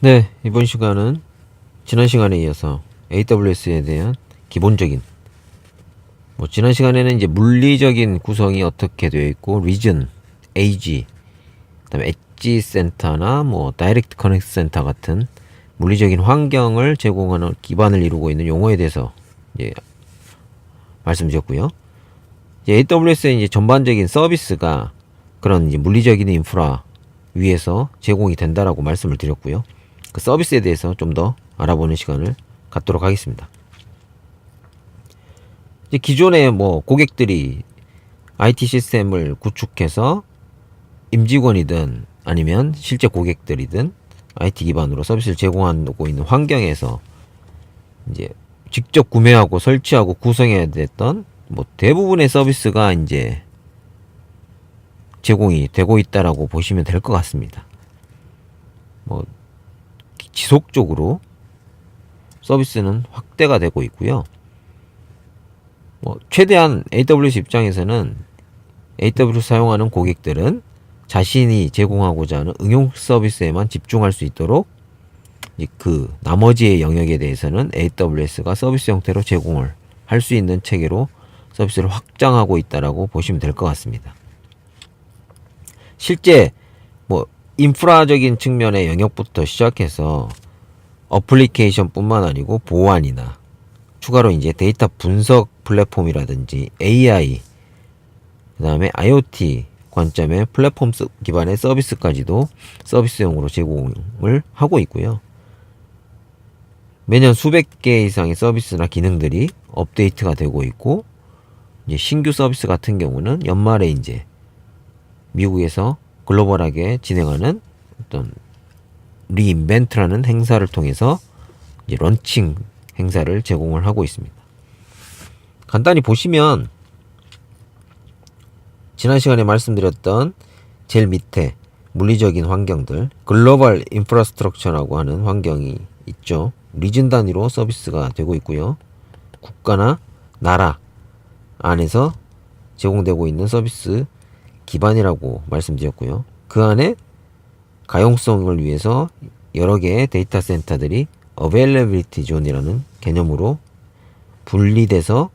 네, 이번 시간은 지난 시간에 이어서 AWS에 대한 기본적인 뭐 지난 시간에는 이제 물리적인 구성이 어떻게 되어 있고 리전, AG, 그다음에 엣지 센터나 뭐 다이렉트 커넥트 센터 같은 물리적인 환경을 제공하는 기반을 이루고 있는 용어에 대해서 이제 말씀드렸고요. 이제 AWS의 이제 전반적인 서비스가 그런 이제 물리적인 인프라 위에서 제공이 된다라고 말씀을 드렸고요. 그 서비스에 대해서 좀 더 알아보는 시간을 갖도록 하겠습니다. 이제 기존에 뭐 고객들이 IT 시스템을 구축해서 임직원이든 아니면 실제 고객들이든 IT 기반으로 서비스를 제공하고 있는 환경에서 이제 직접 구매하고 설치하고 구성해야 됐던 뭐 대부분의 서비스가 이제 제공이 되고 있다라고 보시면 될 것 같습니다. 뭐 지속적으로 서비스는 확대가 되고 있고요. 뭐 최대한 AWS 입장에서는 AWS 사용하는 고객들은 자신이 제공하고자 하는 응용 서비스에만 집중할 수 있도록 그 나머지의 영역에 대해서는 AWS가 서비스 형태로 제공을 할 수 있는 체계로 서비스를 확장하고 있다라고 보시면 될 것 같습니다. 실제 뭐 인프라적인 측면의 영역부터 시작해서 어플리케이션뿐만 아니고 보안이나 추가로 이제 데이터 분석 플랫폼이라든지 AI 그다음에 IoT 관점의 플랫폼 서- 기반의 서비스까지도 서비스용으로 제공을 하고 있고요. 매년 수백 개 이상의 서비스나 기능들이 업데이트가 되고 있고 이제 신규 서비스 같은 경우는 연말에 이제 미국에서 글로벌하게 진행하는 어떤 리인벤트라는 행사를 통해서 이제 런칭 행사를 제공을 하고 있습니다. 간단히 보시면 지난 시간에 말씀드렸던 제일 밑에 물리적인 환경들 글로벌 인프라스트럭처라고 하는 환경이 있죠. 리진 단위로 서비스가 되고 있고요. 국가나 나라 안에서 제공되고 있는 서비스 기반이라고 말씀드렸고요. 그 안에 가용성을 위해서 여러 개의 데이터 센터들이 availability zone이라는 개념으로 분리돼서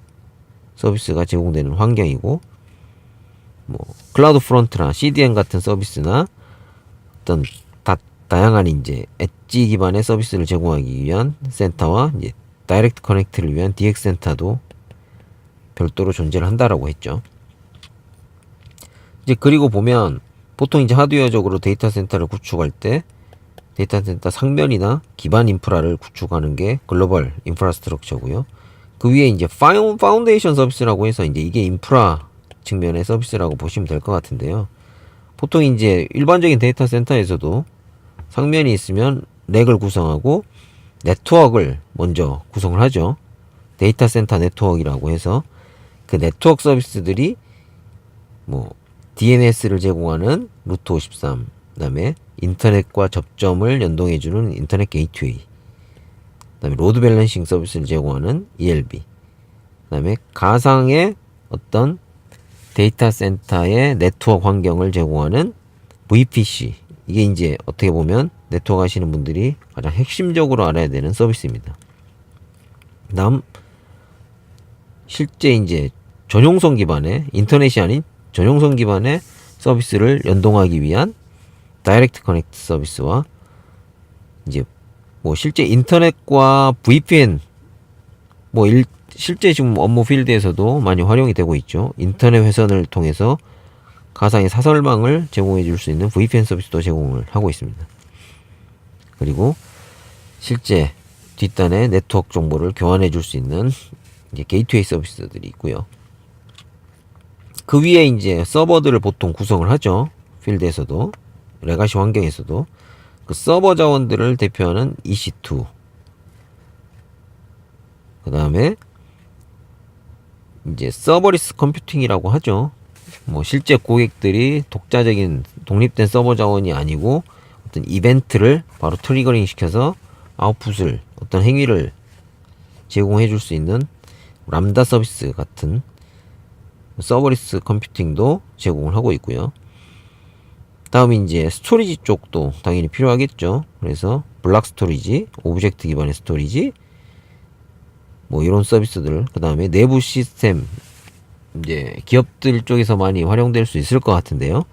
서비스가 제공되는 환경이고 뭐 클라우드 프론트나 CDN 같은 서비스나 어떤 다, 다양한 이제 엣지 기반의 서비스를 제공하기 위한 센터와 이제 다이렉트 커넥트를 위한 DX 센터도 별도로 존재를 한다라고 했죠. 이제 그리고 보면 보통 이제 하드웨어적으로 데이터 센터를 구축할 때 데이터 센터 상면이나 기반 인프라를 구축하는 게 글로벌 인프라스트럭처고요. 그 위에 이제 파운, 파운데이션 서비스라고 해서 이제 이게 인프라 측면의 서비스라고 보시면 될 것 같은데요. 보통 이제 일반적인 데이터 센터에서도 상면이 있으면 렉을 구성하고 네트워크를 먼저 구성을 하죠. 데이터 센터 네트워크라고 해서 그 네트워크 서비스들이 뭐 DNS를 제공하는 루트 53, 그다음에 인터넷과 접점을 연동해 주는 인터넷 게이트웨이, 그다음에 로드 밸런싱 서비스를 제공하는 ELB, 그다음에 가상의 어떤 데이터 센터의 네트워크 환경을 제공하는 VPC. 이게 이제 어떻게 보면 네트워크 하시는 분들이 가장 핵심적으로 알아야 되는 서비스입니다. 다음 실제 이제 전용성 기반의 인터넷이 아닌 전용성 기반의 서비스를 연동하기 위한 다이렉트 커넥트 서비스와 이제 뭐 실제 인터넷과 VPN 뭐 일, 실제 지금 업무 필드에서도 많이 활용이 되고 있죠. 인터넷 회선을 통해서 가상의 사설망을 제공해 줄 수 있는 VPN 서비스도 제공을 하고 있습니다. 그리고 실제 뒷단에 네트워크 정보를 교환해 줄 수 있는 게이트웨이 서비스들이 있고요. 그 위에 이제 서버들을 보통 구성을 하죠. 필드에서도 레가시 환경에서도 그 서버 자원들을 대표하는 EC2 그 다음에 이제 서버리스 컴퓨팅이라고 하죠. 뭐 실제 고객들이 독자적인 독립된 서버 자원이 아니고 어떤 이벤트를 바로 트리거링 시켜서 아웃풋을 어떤 행위를 제공해 줄 수 있는 람다 서비스 같은 서버리스 컴퓨팅도 제공을 하고 있고요. 다음에 이제 스토리지 쪽도 당연히 필요하겠죠. 그래서 블락 스토리지, 오브젝트 기반의 스토리지, 뭐 이런 서비스들, 그 다음에 내부 시스템, 이제 기업들 쪽에서 많이 활용될 수 있을 것 같은데요.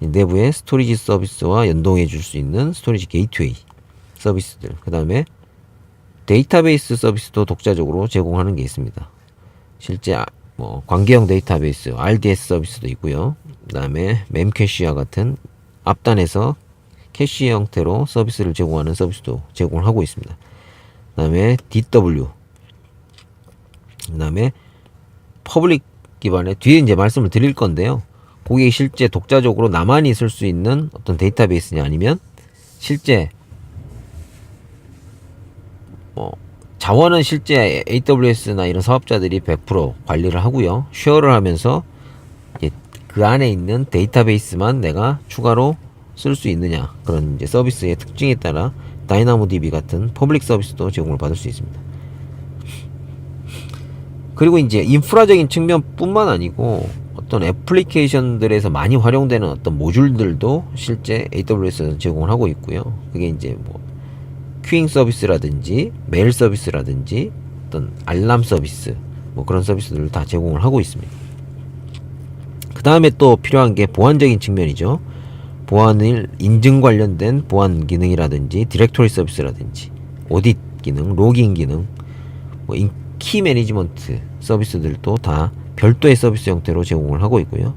이 내부의 스토리지 서비스와 연동해 줄 수 있는 스토리지 게이트웨이 서비스들, 그 다음에 데이터베이스 서비스도 독자적으로 제공하는 게 있습니다. 실제 아- 뭐 관계형 데이터베이스 RDS 서비스도 있고요. 그다음에 mem캐시와 같은 앞단에서 캐시 형태로 서비스를 제공하는 서비스도 제공을 하고 있습니다. 그다음에 DW 그다음에 퍼블릭 기반의 뒤에 이제 말씀을 드릴 건데요. 그게 실제 독자적으로 나만이 쓸 수 있는 어떤 데이터베이스냐 아니면 실제 뭐 자원은 실제 AWS나 이런 사업자들이 100% 관리를 하고요. 쉐어를 하면서 그 안에 있는 데이터베이스만 내가 추가로 쓸 수 있느냐 그런 이제 서비스의 특징에 따라 다이나모DB 같은 퍼블릭 서비스도 제공을 받을 수 있습니다. 그리고 이제 인프라적인 측면뿐만 아니고 어떤 애플리케이션들에서 많이 활용되는 어떤 모듈들도 실제 AWS에서 제공을 하고 있고요. 그게 이제 뭐 큐잉 서비스라든지 메일 서비스라든지 어떤 알람 서비스 뭐 그런 서비스들을 다 제공을 하고 있습니다. 그 다음에 또 필요한 게 보안적인 측면이죠. 보안을 인증 관련된 보안 기능이라든지 디렉토리 서비스라든지 오딧 기능, 로깅 기능, 뭐 인- 키 매니지먼트 서비스들도 다 별도의 서비스 형태로 제공을 하고 있고요.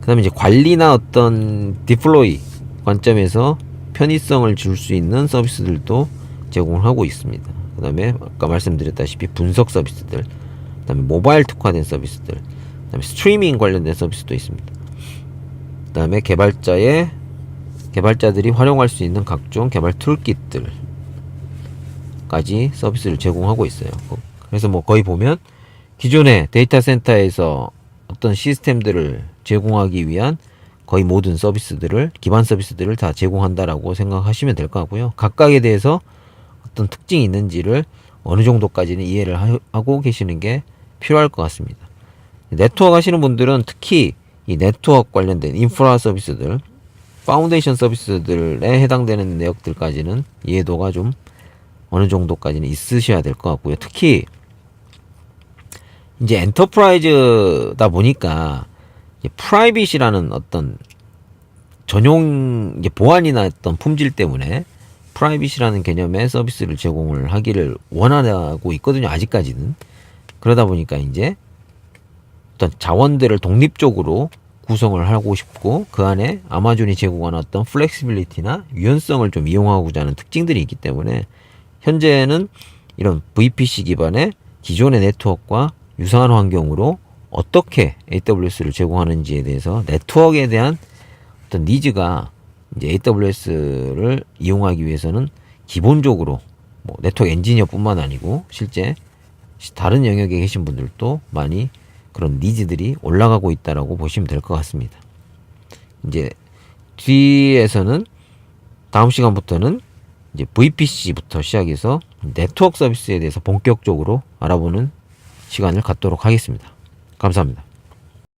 그 다음에 이제 관리나 어떤 디플로이 관점에서 편의성을 줄 수 있는 서비스들도 제공을 하고 있습니다. 그 다음에 아까 말씀드렸다시피 분석 서비스들, 그 다음에 모바일 특화된 서비스들, 그 다음에 스트리밍 관련된 서비스도 있습니다. 그 다음에 개발자의 개발자들이 활용할 수 있는 각종 개발 툴kit들 까지 서비스를 제공하고 있어요. 그래서 뭐 거의 보면 기존의 데이터 센터에서 어떤 시스템들을 제공하기 위한 거의 모든 서비스들을 기반 서비스들을 다 제공한다라고 생각하시면 될 것 같고요. 각각에 대해서 어떤 특징이 있는지를 어느 정도까지는 이해를 하- 하고 계시는 게 필요할 것 같습니다. 네트워크 하시는 분들은 특히 이 네트워크 관련된 인프라 서비스들, 파운데이션 서비스들에 해당되는 내역들까지는 이해도가 좀 어느 정도까지는 있으셔야 될 것 같고요. 특히 이제 엔터프라이즈다 보니까 프라이빗이라는 어떤 전용 보안이나 어떤 품질 때문에 프라이빗이라는 개념의 서비스를 제공을 하기를 원하고 있거든요. 아직까지는 그러다 보니까 이제 어떤 자원들을 독립적으로 구성을 하고 싶고 그 안에 아마존이 제공하는 어떤 플렉시빌리티나 유연성을 좀 이용하고자 하는 특징들이 있기 때문에 현재는 이런 VPC 기반의 기존의 네트워크와 유사한 환경으로 어떻게 AWS를 제공하는지에 대해서 네트워크에 대한 어떤 니즈가 이제 AWS를 이용하기 위해서는 기본적으로 뭐 네트워크 엔지니어뿐만 아니고 실제 다른 영역에 계신 분들도 많이 그런 니즈들이 올라가고 있다라고 보시면 될 것 같습니다. 이제 뒤에서는 다음 시간부터는 이제 VPC부터 시작해서 네트워크 서비스에 대해서 본격적으로 알아보는 시간을 갖도록 하겠습니다. 감사합니다.